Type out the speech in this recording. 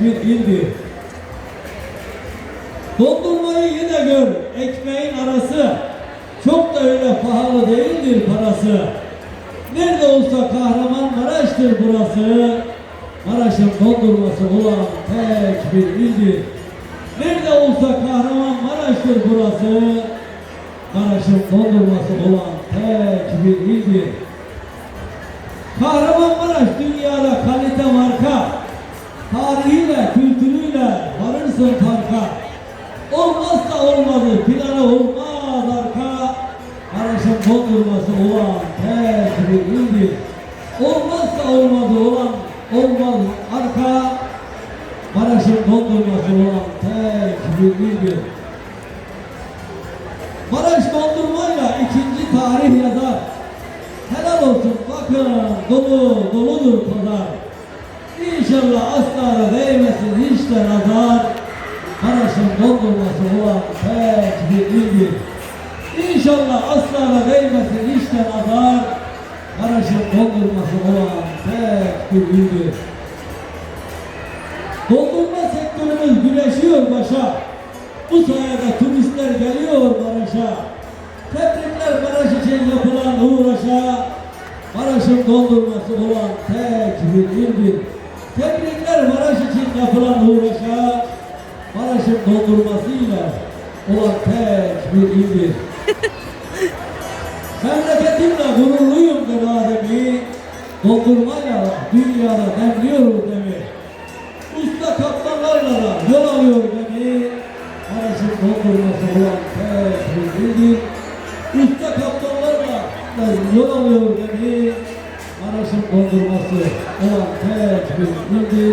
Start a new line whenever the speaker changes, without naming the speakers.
bir ildir. Dondurmayı yine gör, ekmeğin arası. Çok da öyle pahalı değildir parası. Nerede olsa Kahramanmaraş'tır burası. Maraş'ın dondurması olan tek bir ildir. Nerede olsa Kahramanmaraş'tır burası. Maraş'ın dondurması olan tek bir ildir. Kalite marka. Tarihiyle, kültürüyle varırsın farka. Olmazsa olmadı, planı olmaz arka. Maraş'ın dondurması olan tek bir ildir. Olmazsa olmadı olan olmaz arka. Maraş'ın dondurması olan tek bir ildir. Maraş dondurmayla ikinci tarih yazar. Helal olsun bakın dolu doludur pazar. İnşallah asla da değmesin hiç de nazar. Maraş'ın dondurması olan tek bir ildir. İnşallah asla da değmesin hiç de nazar. Maraş'ın dondurması olan tek bir ildir. Dondurma sektörümüz güneşiyor başa. Bu sayede turistler geliyor Maraş'a. Tebrikler Maraş için yapılan uğraşa. Maraş'ın dondurması olan tek bir ildir. Tebrikler Maraş için yapılan uğraşa. Maraş'ın dondurmasıyla olan tek bir ildir. Memleketimle gururluyum der Adem'i. Dondurmayla dünyada demliyorum demi. Usta kaptanlarla da yol alıyor beni. Maraş'ın dondurması olan tek bir ildir. Usta kaptanlarla da yol alıyor beni. Maraş'ın dondurması olan tek bir ildir.